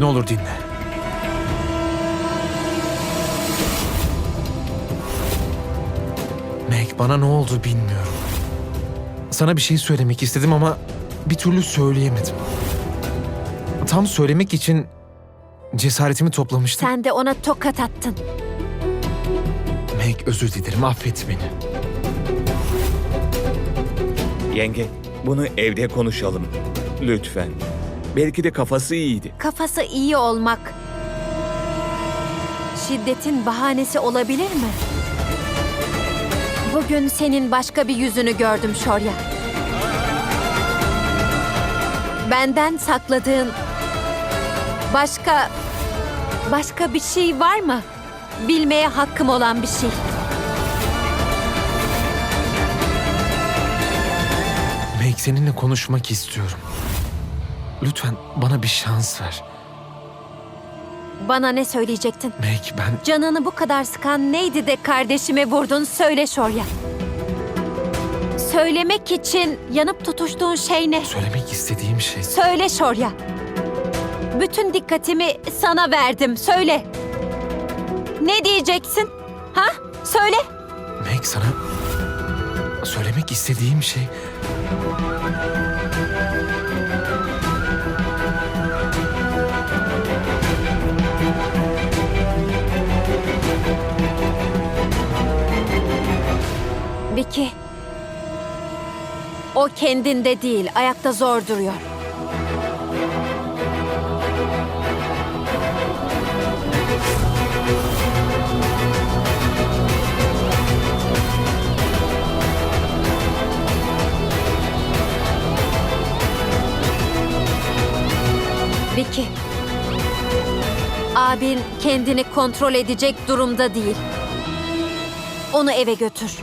ne olur dinle. Meg bana ne oldu bilmiyorum. Sana bir şey söylemek istedim ama bir türlü söyleyemedim. Tam söylemek için cesaretimi toplamıştım. Sen de ona tokat attın. Meg özür dilerim affet beni. Yenge, bunu evde konuşalım. Lütfen. Belki de kafası iyiydi. Kafası iyi olmak şiddetin bahanesi olabilir mi? Bugün senin başka bir yüzünü gördüm Şorya. Benden sakladığın başka başka bir şey var mı? Bilmeye hakkım olan bir şey. Meg seninle konuşmak istiyorum. Lütfen bana bir şans ver. Bana ne söyleyecektin? Meg ben Canını bu kadar sıkan neydi de kardeşime vurdun söyle Şorya. Söylemek için yanıp tutuştuğun şey ne? söylemek istediğim şey... Söyle Şorya. Bütün dikkatimi sana verdim. Söyle. Ne diyeceksin? Ha? Söyle. Meg sana söylemek istediğim şey... Vicky. O kendinde değil, ayakta zor duruyor. Vicky. Abin kendini kontrol edecek durumda değil. Onu eve götür.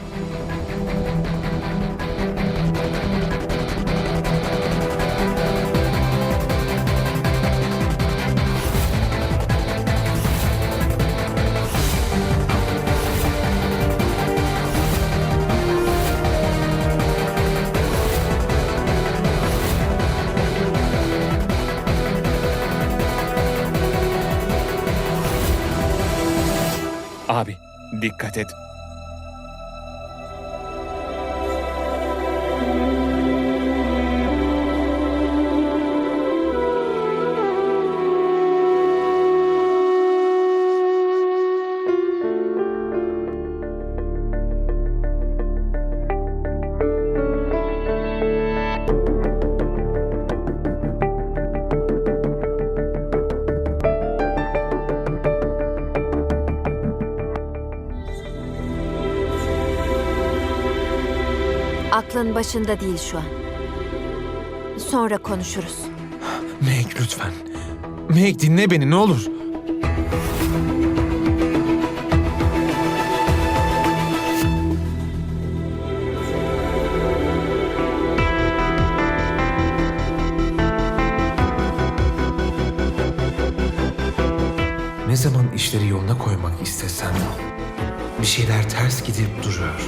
Dikkat et. Aklın başında değil şu an. Sonra konuşuruz. Meg lütfen. Meg dinle beni ne olur. Ne zaman işleri yoluna koymak istesem bir şeyler ters gidip duruyor.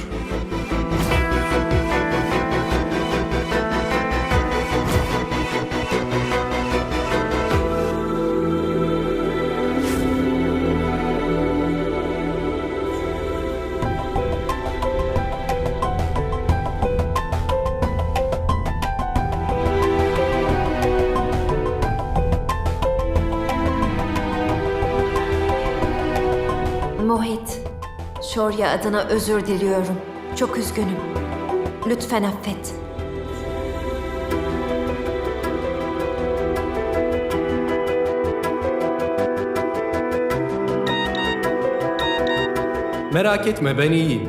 Şorya adına özür diliyorum. Çok üzgünüm. Lütfen affet. Merak etme ben iyiyim.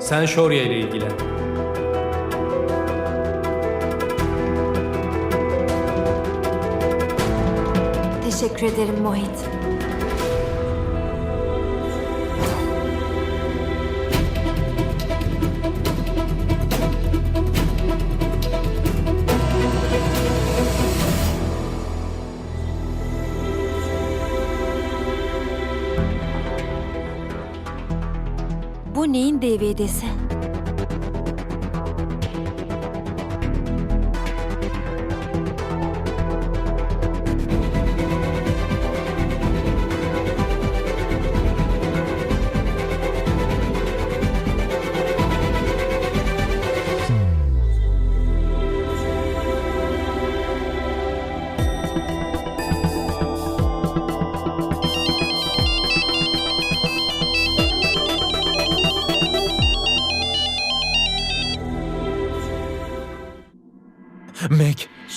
Sen Şorya ile ilgilen. Teşekkür ederim Mohit. Bu neyin DVD'si?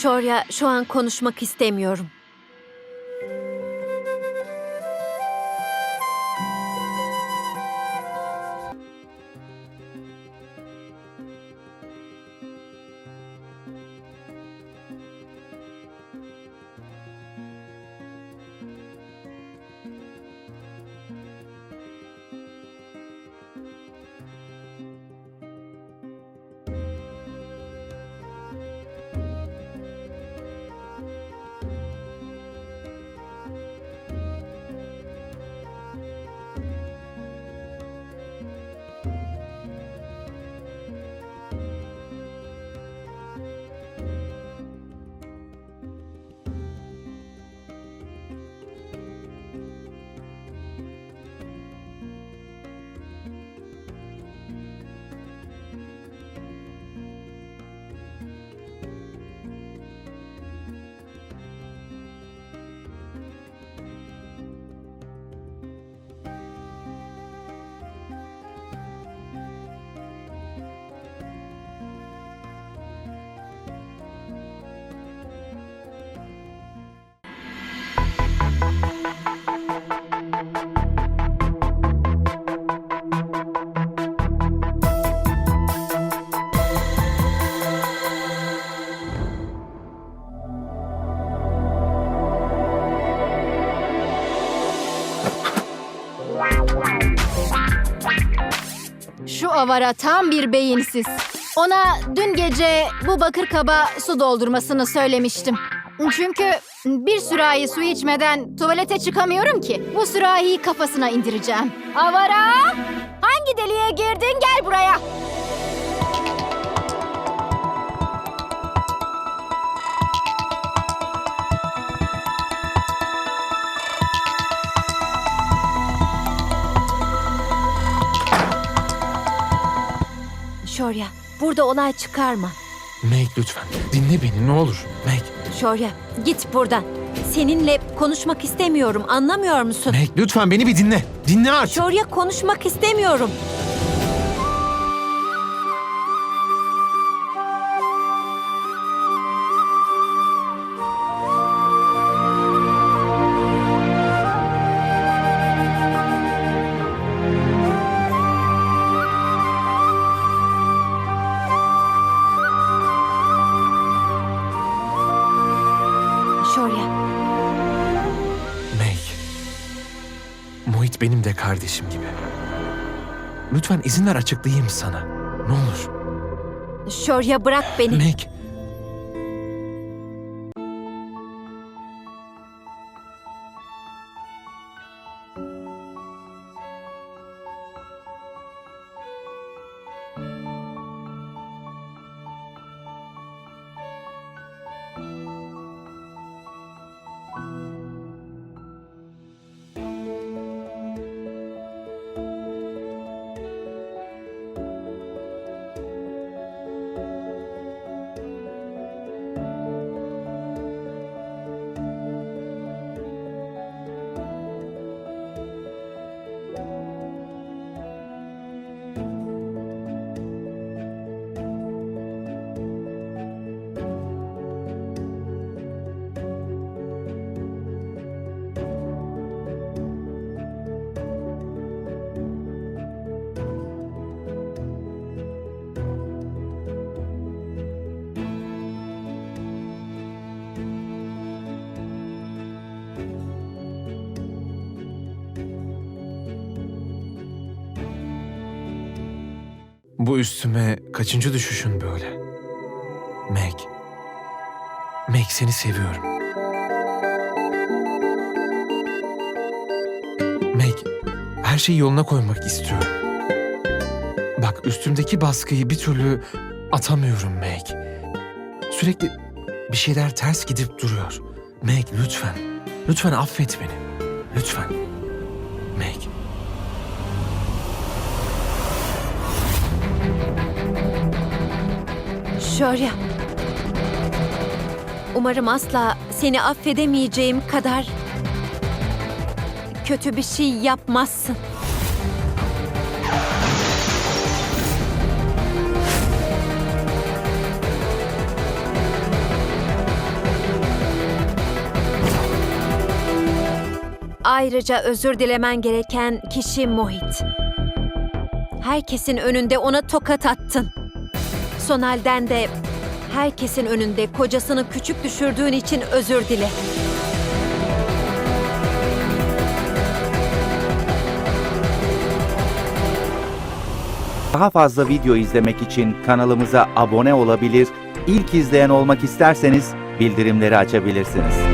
Şorya şu an konuşmak istemiyorum. Avara tam bir beyinsiz. Ona dün gece bu bakır kaba su doldurmasını söylemiştim. Çünkü bir sürahi su içmeden tuvalete çıkamıyorum ki. Bu sürahiyi kafasına indireceğim. Avara! Hangi deliğe girdin? Gel buraya. Şorya, burada olay çıkarma. Meg lütfen dinle beni ne olur. Meg, Şorya, git buradan. Seninle konuşmak istemiyorum, anlamıyor musun? Meg lütfen beni bir dinle. Dinle artık. Şorya konuşmak istemiyorum. Muhit benim de kardeşim gibi. Lütfen izin ver açıklayayım sana. Ne olur. Şorya bırak beni. Meg. Bu üstüme kaçıncı düşüşün böyle? Meg. Meg seni seviyorum. Meg, her şeyi yoluna koymak istiyorum. Bak üstümdeki baskıyı bir türlü atamıyorum Meg. Sürekli bir şeyler ters gidip duruyor. Meg lütfen, lütfen affet beni. Lütfen. Meg. konuşuyor ya. Umarım asla seni affedemeyeceğim kadar kötü bir şey yapmazsın. Ayrıca özür dilemen gereken kişi Mohit. Herkesin önünde ona tokat attın. Sonal'den de herkesin önünde kocasını küçük düşürdüğün için özür dile. Daha fazla video izlemek için kanalımıza abone olabilir, ilk izleyen olmak isterseniz bildirimleri açabilirsiniz.